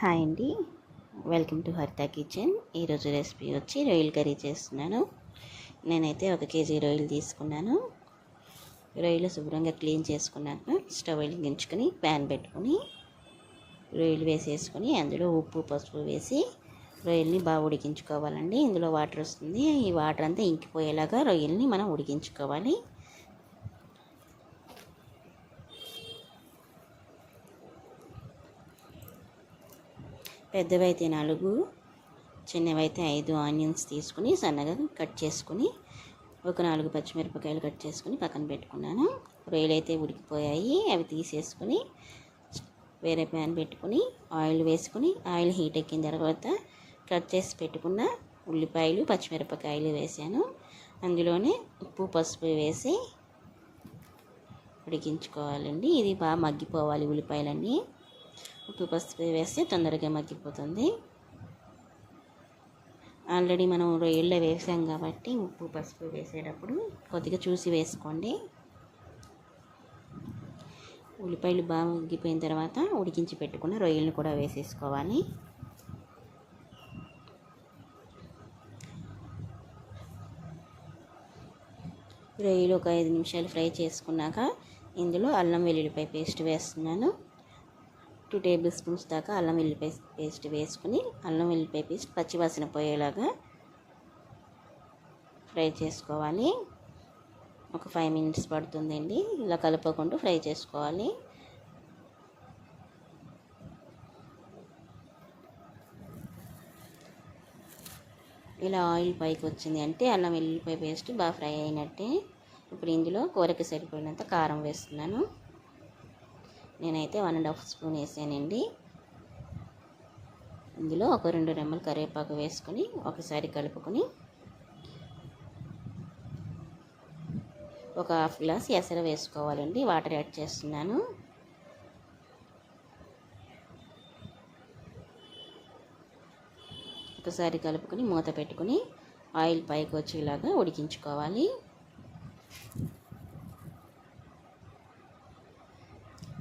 Hi అండి. Welcome to Haritha kitchen ఈరోజు recipe వచ్చి రొయ్యలు కర్రీ చేస్తున్నాను. నేనైతే ఒక కేజీ రొయ్యలు తీసుకున్నాను. రొయ్యలు శుభ్రంగా క్లీన్ చేసుకున్నాక స్టవ్ వెలిగించుకొని ప్యాన్ పెట్టుకొని రొయ్యలు వేసేసుకొని అందులో ఉప్పు పసుపు వేసి రొయ్యల్ని బాగా ఉడికించుకోవాలండి. ఇందులో వాటర్ వస్తుంది. ఈ వాటర్ అంతా ఇంకిపోయేలాగా రొయ్యల్ని మనం ఉడికించుకోవాలి. పెద్దవైతే నాలుగు చిన్నవైతే ఐదు ఆనియన్స్ తీసుకుని సన్నగా కట్ చేసుకుని ఒక నాలుగు పచ్చిమిరపకాయలు కట్ చేసుకుని పక్కన పెట్టుకున్నాను. రొయ్యలు అయితే ఉడికిపోయాయి. అవి తీసేసుకుని వేరే ప్యాన్ పెట్టుకుని ఆయిల్ వేసుకుని ఆయిల్ హీట్ ఎక్కిన తర్వాత కట్ చేసి పెట్టుకున్న ఉల్లిపాయలు పచ్చిమిరపకాయలు వేసాను. అందులోనే ఉప్పు పసుపు వేసి ఉడికించుకోవాలండి. ఇది బాగా మగ్గిపోవాలి ఉల్లిపాయలన్నీ. ఉప్పు పసుపు వేస్తే తొందరగా మగ్గిపోతుంది. ఆల్రెడీ మనం రొయ్యల్లో వేసాం కాబట్టి ఉప్పు పసుపు వేసేటప్పుడు కొద్దిగా చూసి వేసుకోండి. ఉల్లిపాయలు బాగా మగ్గిపోయిన తర్వాత ఉడికించి పెట్టుకున్న రొయ్యలను కూడా వేసేసుకోవాలి. రొయ్యలు ఒక ఐదు నిమిషాలు ఫ్రై చేసుకున్నాక ఇందులో అల్లం వెల్లుల్లిపాయ పేస్ట్ వేస్తున్నాను. టూ టేబుల్ స్పూన్స్ దాకా అల్లం వెల్లిపాయ పేస్ట్ వేసుకుని అల్లం వెల్లిపాయ పేస్ట్ పచ్చివాసన పోయేలాగా ఫ్రై చేసుకోవాలి. ఒక ఫైవ్ మినిట్స్ పడుతుందండి. ఇలా కలపకుండా ఫ్రై చేసుకోవాలి. ఇలా ఆయిల్ పైకి వచ్చింది అంటే అల్లం వెల్లిపాయ పేస్ట్ బాగా ఫ్రై అయినట్టే. ఇప్పుడు ఇందులో కూరకి సరిపోయినంత కారం వేస్తున్నాను. నేనైతే వన్ అండ్ హాఫ్ స్పూన్ వేసానండి. ఇందులో ఒక రెండు రెమ్మలు కరివేపాకు వేసుకొని ఒకసారి కలుపుకొని ఒక హాఫ్ గ్లాస్ ఎసర వేసుకోవాలండి. వాటర్ యాడ్ చేస్తున్నాను. ఒకసారి కలుపుకొని మూత పెట్టుకొని ఆయిల్ పైకి వచ్చేలాగా ఉడికించుకోవాలి.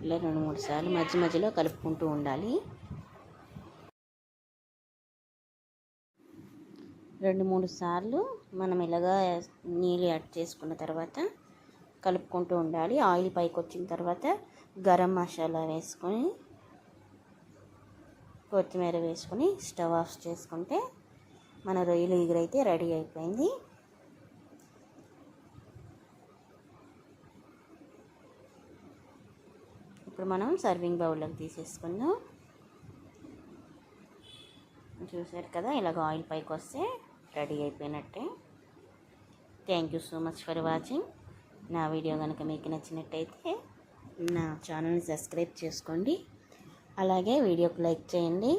ఇలా రెండు మూడు సార్లు మధ్య మధ్యలో కలుపుకుంటూ ఉండాలి. రెండు మూడు సార్లు మనం ఇలాగా నీళ్ళు యాడ్ చేసుకున్న తర్వాత కలుపుకుంటూ ఉండాలి. ఆయిల్ పైకి వచ్చిన తర్వాత గరం మసాలా వేసుకొని కొత్తిమీర వేసుకొని స్టవ్ ఆఫ్ చేసుకుంటే మన రొయ్యలు ఎగురైతే రెడీ అయిపోయింది. ఇప్పుడు మనం సర్వింగ్ బౌల్లోకి తీసేసుకుందాం. చూసారు కదా ఇలాగ ఆయిల్ పైకి వస్తే రెడీ అయిపోయినట్టే. Thank you so much for watching నా వీడియో కనుక మీకు నచ్చినట్టయితే నా ఛానల్ని సబ్స్క్రైబ్ చేసుకోండి. అలాగే వీడియోకి లైక్ చేయండి.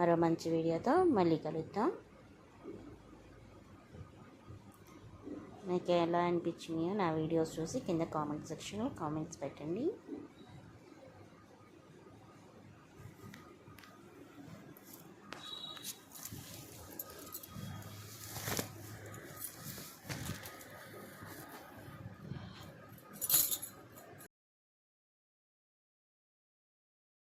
మరో మంచి వీడియోతో మళ్ళీ కలుద్దాం. మీకు ఎలా అనిపించినాయో నా వీడియోస్ చూసి కింద కామెంట్ సెక్షన్లో కామెంట్స్ పెట్టండి.